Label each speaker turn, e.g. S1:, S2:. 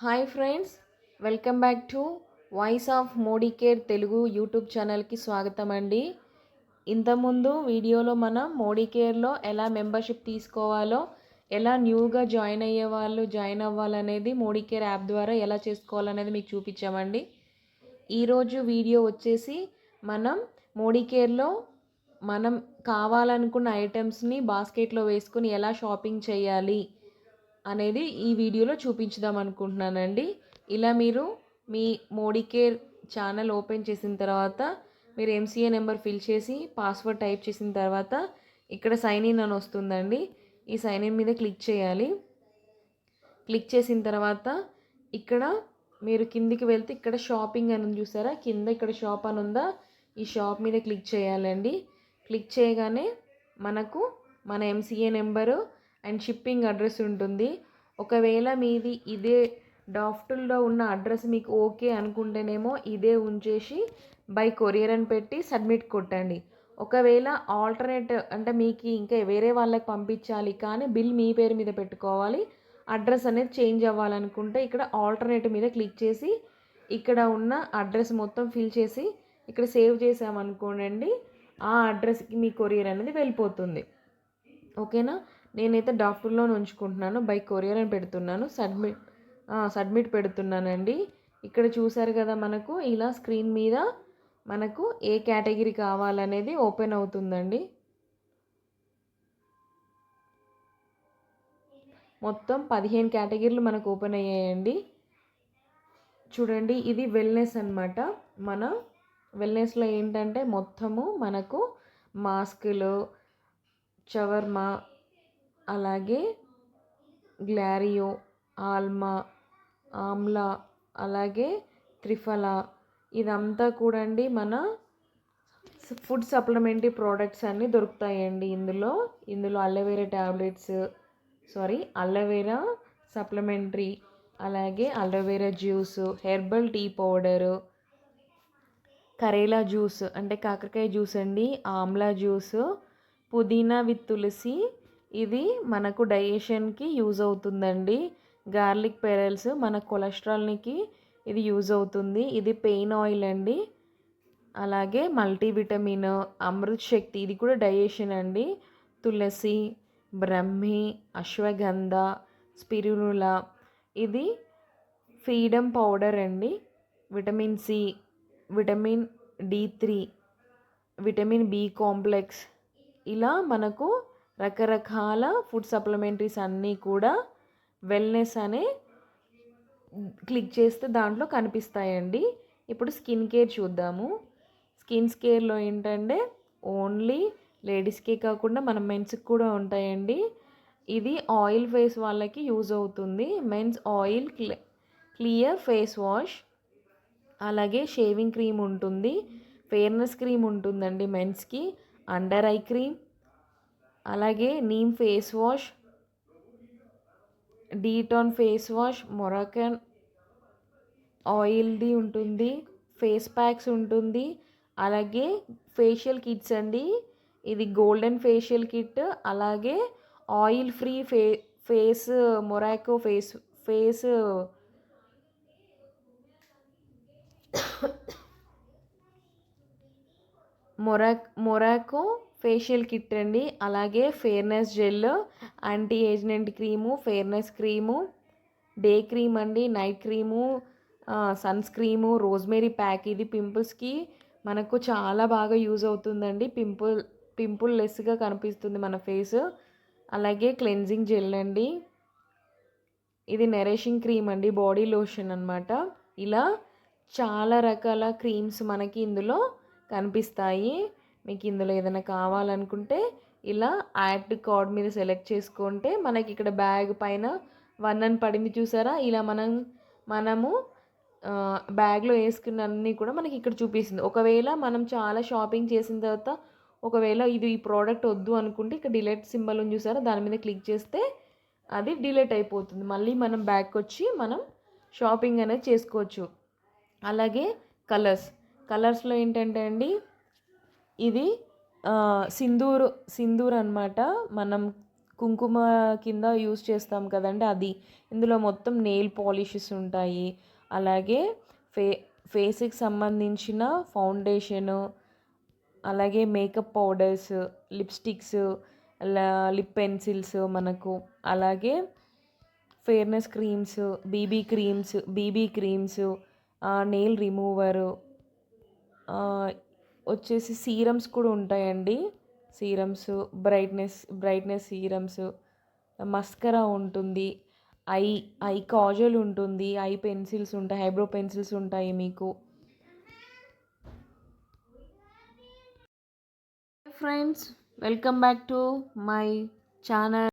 S1: Hi friends welcome back to voice of Modi care Telugu YouTube ఛానల్కి స్వాగతం అండి. ఇంతకుముందు వీడియోలో మనం మోడీ కేర్లో ఎలా మెంబర్షిప్ తీసుకోవాలో ఎలా న్యూగా జాయిన్ అయ్యే వాళ్ళు జాయిన్ అవ్వాలనేది మోడీ కేర్ యాప్ ద్వారా ఎలా చేసుకోవాలనేది మీకు చూపించామండి. ఈరోజు వీడియో వచ్చేసి మనం మోడీ కేర్లో మనం కావాలనుకున్న ఐటమ్స్ని బాస్కెట్లో వేసుకుని ఎలా షాపింగ్ చేయాలి అనేది ఈ వీడియోలో చూపించుదాం అనుకుంటున్నానండి. ఇలా మీరు మీ మోడీ కేర్ ఛానల్ ఓపెన్ చేసిన తర్వాత మీరు ఎంసీఏ నెంబర్ ఫిల్ చేసి పాస్వర్డ్ టైప్ చేసిన తర్వాత ఇక్కడ సైన్ ఇన్ అని వస్తుందండి. ఈ సైన్ ఇన్ మీద క్లిక్ చేయాలి. క్లిక్ చేసిన తర్వాత ఇక్కడ మీరు కిందికి వెళ్తే ఇక్కడ షాపింగ్ అని చూసారా? కింద ఇక్కడ షాప్ అని ఉందా? ఈ షాప్ మీద క్లిక్ చేయాలండి. క్లిక్ చేయగానే మనకు మన MCA number and shipping address ఉంటుంది. ఒకవేళ మీది ఇదే డాఫ్టుల్లో ఉన్న అడ్రస్ మీకు ఓకే అనుకుంటేనేమో ఇదే ఉంచేసి బై కొరియర్ అని పెట్టి సబ్మిట్ కొట్టండి. ఒకవేళ ఆల్టర్నేట్ అంటే మీకు ఇంకా వేరే వాళ్ళకి పంపించాలి కానీ బిల్ మీ పేరు మీద పెట్టుకోవాలి. అడ్రస్ అనేది చేంజ్ అవ్వాలనుకుంటే ఇక్కడ ఆల్టర్నేట్ మీద క్లిక్ చేసి ఇక్కడ ఉన్న అడ్రస్ మొత్తం ఫిల్ చేసి ఇక్కడ సేవ్ చేసామనుకోండి ఆ అడ్రస్కి మీ కొరియర్ అనేది వెళ్ళిపోతుంది. ఓకేనా? నేనైతే డాక్టర్లో ఉంచుకుంటున్నాను బై కొరియర్ అని పెడుతున్నాను. సబ్మిట్ సబ్మిట్ పెడుతున్నానండి. ఇక్కడ చూసారు కదా మనకు ఇలా స్క్రీన్ మీద మనకు ఏ కేటగిరీ కావాలనేది ఓపెన్ అవుతుందండి. మొత్తం పదిహేను కేటగిరీలు మనకు ఓపెన్ అయ్యాయండి. చూడండి ఇది వెల్నెస్ అనమాట మన వెల్నెస్లో ఏంటంటే మొత్తము మనకు మాస్కులు చవర్మా అలాగే గ్లారియో ఆల్మా ఆమ్లా అలాగే త్రిఫలా ఇదంతా కూడా అండి మన ఫుడ్ సప్లిమెంటరీ ప్రోడక్ట్స్ అన్నీ దొరుకుతాయండి ఇందులో. ఇందులో aloe vera tablets sorry aloe vera supplementary అలాగే aloe vera juice herbal tea powder karela juice అంటే కాకరకాయ జ్యూస్ అండి ఆమ్లా జ్యూస్ పుదీనా విత్ తులసి ఇది మనకు డైజెషన్కి యూజ్ అవుతుందండి. గార్లిక్ పెరల్స్ మన కొలెస్ట్రాల్కి ఇది యూజ్ అవుతుంది. ఇది పెయిన్ ఆయిల్ అండి. అలాగే మల్టీవిటమిన్ అమృత్ శక్తి ఇది కూడా డైజెషన్ అండి. తులసి బ్రహ్మి అశ్వగంధ స్పిరునుల ఇది ఫ్రీడమ్ పౌడర్ అండి. Vitamin C vitamin D three vitamin B complex. ఇలా మనకు రకరకాల ఫుడ్ సప్లిమెంటరీస్ అన్నీ కూడా వెల్నెస్ అనే క్లిక్ చేస్తే దాంట్లో కనిపిస్తాయండి. ఇప్పుడు స్కిన్ కేర్ చూద్దాము. స్కిన్ కేర్లో ఏంటంటే ఓన్లీ లేడీస్కే కాకుండా మన మెన్స్కి కూడా ఉంటాయండి. ఇది ఆయిల్ ఫేస్ వాళ్ళకి యూజ్ అవుతుంది. Men's oil clear face wash అలాగే షేవింగ్ క్రీమ్ ఉంటుంది. ఫేర్నెస్ క్రీమ్ ఉంటుందండి మెన్స్కి. అండర్ ఐ క్రీమ్ అలాగే neem face wash detan face wash Moroccan ఆయిల్ది ఉంటుంది ఫేస్ ప్యాక్స్ ఉంటుంది అలాగే ఫేషియల్ కిట్స్ అండి. ఇది గోల్డెన్ ఫేషియల్ కిట్ అలాగే ఆయిల్ ఫ్రీ ఫే face Morocco face face Morocco Morocco facial kit అండి. అలాగే fairness gel anti ఏజ్నెంట్ cream fairness cream day cream అండి. Night cream sunscreen rosemary pack. ఇది పింపుల్స్కి మనకు చాలా బాగా యూజ్ అవుతుందండి. పింపుల్ పింపుల్ లెస్గా కనిపిస్తుంది మన ఫేస్. అలాగే క్లెన్జింగ్ జెల్ అండి. ఇది నెరేషింగ్ క్రీమ్ అండి. బాడీ లోషన్ అనమాట ఇలా చాలా రకాల క్రీమ్స్ మనకి ఇందులో కనిపిస్తాయి. మీకు ఇందులో ఏదైనా కావాలనుకుంటే ఇలా యాడ్ కార్డ్ మీద సెలెక్ట్ చేసుకుంటే మనకి ఇక్కడ బ్యాగ్ పైన వన్ అని పడింది చూసారా? ఇలా మనం మనము బ్యాగ్లో వేసుకున్న అన్నీ కూడా మనకి ఇక్కడ చూపిస్తుంది. ఒకవేళ మనం చాలా షాపింగ్ చేసిన తర్వాత ఒకవేళ ఇది ఈ ప్రోడక్ట్ వద్దు అనుకుంటే ఇక్కడ డిలీట్ సింబల్ ఉంది చూసారా? దాని మీద క్లిక్ చేస్తే అది డిలీట్ అయిపోతుంది. మళ్ళీ మనం బ్యాగ్కి వచ్చి మనం షాపింగ్ అనేది చేసుకోవచ్చు. అలాగే కలర్స్. కలర్స్లో ఏంటంటే అండి ఇది సింధూరు సింధూర్ అనమాట మనం కుంకుమ కింద యూస్ చేస్తాం కదండి అది. ఇందులో మొత్తం నెయిల్ పాలిషెస్ ఉంటాయి. అలాగే ఫే ఫేస్కి సంబంధించిన ఫౌండేషను అలాగే makeup powders lipsticks lip pencils మనకు. అలాగే fairness creams BB creams BB creams nail remover వచ్చేసి సీరమ్స్ కూడా ఉంటాయండి. Serums brightness brightness serums mascara ఉంటుంది ఐ ఐ కాజల్ ఉంటుంది ఐ పెన్సిల్స్ ఉంటాయి ఐబ్రో పెన్సిల్స్ ఉంటాయి మీకు. Friends welcome back to my channel